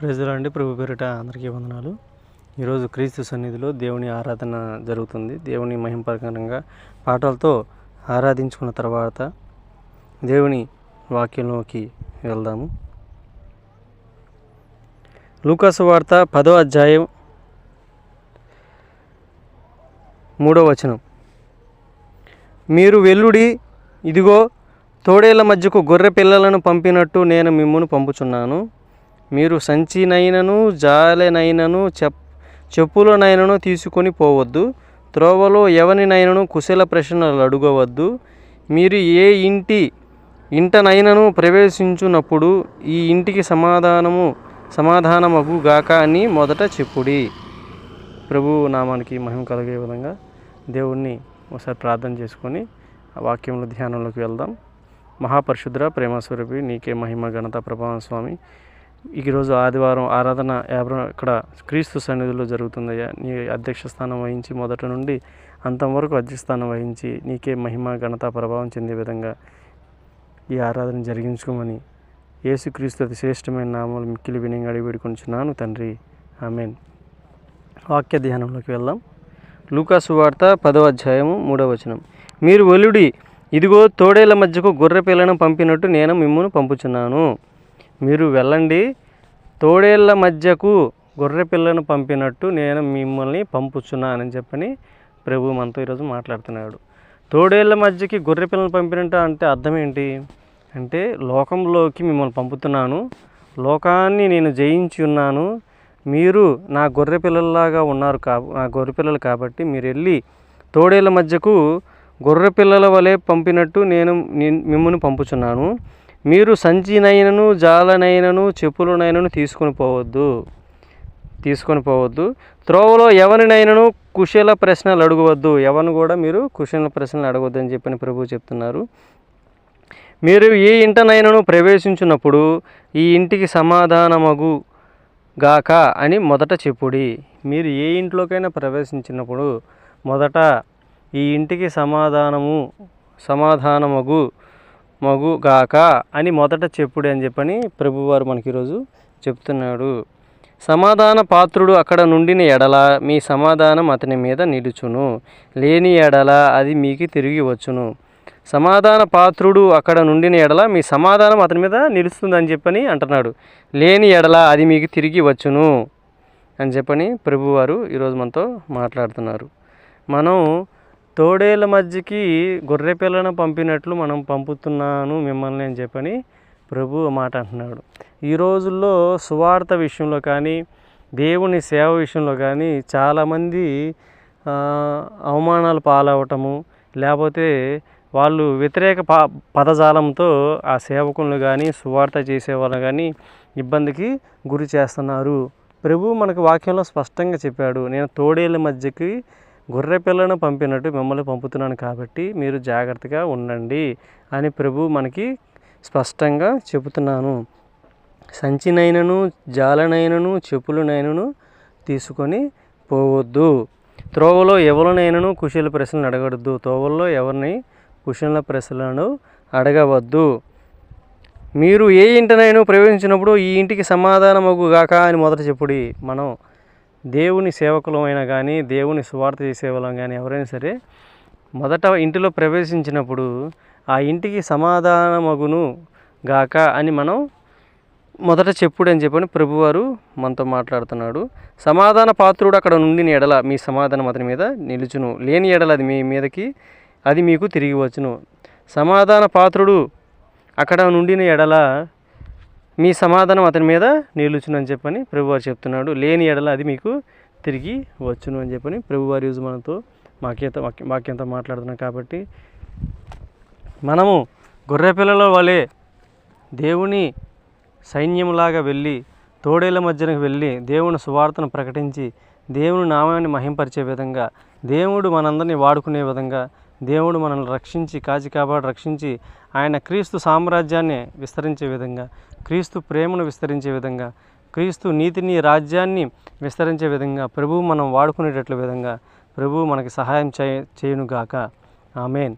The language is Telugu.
ప్రజలండి ప్రభు పేరిట అందరికీ వందనాలు. ఈరోజు క్రీస్తు సన్నిధిలో దేవుని ఆరాధన జరుగుతుంది. దేవుని మహింపరకరంగా పాటలతో ఆరాధించుకున్న తర్వాత దేవుని వాక్యంలోకి వెళ్దాము. లూకాసు వార్త పదో అధ్యాయం మూడో వచనం. మీరు వెల్లుడి ఇదిగో తోడేళ్ళ మధ్యకు గొర్రె పిల్లలను పంపినట్టు నేను మిమ్మల్ని పంపుచున్నాను. మీరు సంచినైనను జాలెనైనను చెప్ చెప్పులనైనను తీసుకొని పోవద్దు. త్రోవలో ఎవరినైనను కుశల ప్రశ్నలు అడుగవద్దు. మీరు ఏ ఇంటి ఇంటనైనను ప్రవేశించున్నప్పుడు ఈ ఇంటికి సమాధానము సమాధానమగు గాక అని మొదట చెప్పుడి. ప్రభు నామానికి మహిమ కలిగే విధంగా దేవుణ్ణి ఒకసారి ప్రార్థన చేసుకొని ఆ వాక్యంలో ధ్యానంలోకి వెళ్దాం. మహాపరిశుద్ర ప్రేమస్వరూపి నీకే మహిమ ఘనత ప్రభావం స్వామి. ఈరోజు ఆదివారం ఆరాధన యాభై ఇక్కడ క్రీస్తు సన్నిధిలో జరుగుతుందయ్యా. నీ అధ్యక్ష స్థానం వహించి మొదట నుండి అంతం వరకు అధ్యక్ష స్థానం వహించి నీకే మహిమ ఘనత ప్రభావం చెందే విధంగా ఈ ఆరాధన జరిగించుకోమని యేసుక్రీస్తు అతి శ్రేష్టమైన నామాలు మిక్కిలి వినంగా అడిగి తండ్రి. ఆమెన్. వాక్య ధ్యానంలోకి వెళ్దాం. లూకాసు వార్త పదవ అధ్యాయము మూడవ వచనం. మీరు ఒలుడి ఇదిగో తోడేళ్ళ మధ్యకు గొర్రె పిల్లను పంపినట్టు నేను మిమ్మల్ని పంపుచున్నాను. మీరు వెళ్ళండి. తోడేళ్ళ మధ్యకు గొర్రె పిల్లను పంపినట్టు నేను మిమ్మల్ని పంపుచున్నానని చెప్పని ప్రభు మనతో ఈరోజు మాట్లాడుతున్నాడు. తోడేళ్ళ మధ్యకి గొర్రె పిల్లను పంపినట్టు అంటే అర్థం ఏంటి? అంటే లోకంలోకి మిమ్మల్ని పంపుతున్నాను. లోకాన్ని నేను జయించి ఉన్నాను. మీరు నా గొర్రె పిల్లల్లాగా ఉన్నారు కా నా గొర్రె పిల్లలు కాబట్టి మీరు వెళ్ళి తోడేళ్ళ మధ్యకు గొర్రె పిల్లల వలె పంపినట్టు నేను మిమ్మల్ని పంపుచున్నాను. మీరు సంచినైనను జాలనైనను చెప్పులనైనను తీసుకొని పోవద్దు. తీసుకొని పోవద్దు. త్రోవలో ఎవరినైనను కుశల ప్రశ్నలు అడగవద్దు. ఎవరిని కూడా మీరు కుశల ప్రశ్నలు అడగవద్దు అని చెప్పని ప్రభు చెప్తున్నారు. మీరు ఏ ఇంటనైనను ప్రవేశించినప్పుడు ఈ ఇంటికి సమాధానమగు గాక అని మొదట చెప్పుడి. మీరు ఏ ఇంట్లోకైనా ప్రవేశించినప్పుడు మొదట ఈ ఇంటికి సమాధానము సమాధానమగు మగు గాక అని మొదట చెప్పుడు అని చెప్పని ప్రభువారు మనకి ఈరోజు చెప్తున్నాడు. సమాధాన పాత్రుడు అక్కడ నుండిన ఎడల మీ సమాధానం అతని మీద నిలుచును. లేని ఎడల అది మీకు తిరిగి వచ్చును. సమాధాన పాత్రుడు అక్కడ నుండిన ఎడల మీ సమాధానం అతని మీద నిలుస్తుందని చెప్పని అంటున్నాడు. లేని ఎడల అది మీకు తిరిగి వచ్చును అని చెప్పని ప్రభువారు ఈరోజు మనతో మాట్లాడుతున్నారు. మనం తోడేళ్ళ మధ్యకి గొర్రె పిల్లను పంపినట్లు మనం పంపుతున్నాను మిమ్మల్ని అని చెప్పని ప్రభు మాట అంటున్నాడు. ఈ రోజుల్లో సువార్త విషయంలో కానీ దేవుని సేవ విషయంలో కానీ చాలామంది అవమానాలు పాలవటము లేకపోతే వాళ్ళు వ్యతిరేక పా పదజాలంతో ఆ సేవకులను కానీ సువార్త చేసేవాళ్ళని కానీ ఇబ్బందికి గురి చేస్తున్నారు. ప్రభు మనకు వాక్యంలో స్పష్టంగా చెప్పాడు నేను తోడేళ్ళ మధ్యకి గొర్రె పిల్లను పంపినట్టు మిమ్మల్ని పంపుతున్నాను కాబట్టి మీరు జాగ్రత్తగా ఉండండి అని ప్రభు మనకి స్పష్టంగా చెబుతున్నాను. సంచినైనను జాలనైనను చెప్పులనైనను తీసుకొని పోవద్దు. త్రోవలో ఎవరినైనను కుశల ప్రశ్నలు అడగవద్దు. త్రోవల్లో ఎవరిని కుశల ప్రశ్నలను అడగవద్దు. మీరు ఏ ఇంటినైనా ప్రవేశించినప్పుడు ఈ ఇంటికి సమాధానమగు గాక అని మొదట చెప్పుడి. మనం దేవుని సేవకులమైనా కానీ దేవుని సువార్త చేసేవాళ్ళం కానీ ఎవరైనా సరే మొదట ఇంటిలో ప్రవేశించినప్పుడు ఆ ఇంటికి సమాధానమగును గాక అని మనం మొదట చెప్పుడు అని చెప్పని ప్రభువారు మనతో మాట్లాడుతున్నాడు. సమాధాన పాత్రుడు అక్కడ నుండి ఎడల మీ సమాధానం అతని మీద నిలుచును. లేని ఎడల అది మీ మీదకి అది మీకు తిరిగి వచ్చును. సమాధాన పాత్రుడు అక్కడ నుండిన ఎడల మీ సమాధానం అతని మీద నిలుచునని చెప్పని ప్రభువారు చెప్తున్నాడు. లేని ఎడల అది మీకు తిరిగి వచ్చును అని చెప్పని ప్రభువారి యూజ్ మనతో వాక్యత వాక్య- వాక్యంతో మాట్లాడుతున్నాం కాబట్టి మనము గొర్రెపిల్లల వలె దేవుని సైన్యంలాగా వెళ్ళి తోడేళ్ళ మధ్యనకు వెళ్ళి దేవుని సువార్తను ప్రకటించి దేవుని నామాన్ని మహింపరిచే విధంగా దేవుడు మనందరినీ వాడుకునే విధంగా దేవుడు మనల్ని రక్షించి కాచి కాపాడు రక్షించి ఆయన క్రీస్తు సామ్రాజ్యాన్ని విస్తరించే విధంగా క్రీస్తు ప్రేమను విస్తరించే విధంగా క్రీస్తు నీతిని రాజ్యాన్ని విస్తరించే విధంగా ప్రభువు మనం వాడుకునేటట్లు విధంగా ప్రభువు మనకి సహాయం చే చేయునుగాక. ఆమెన్.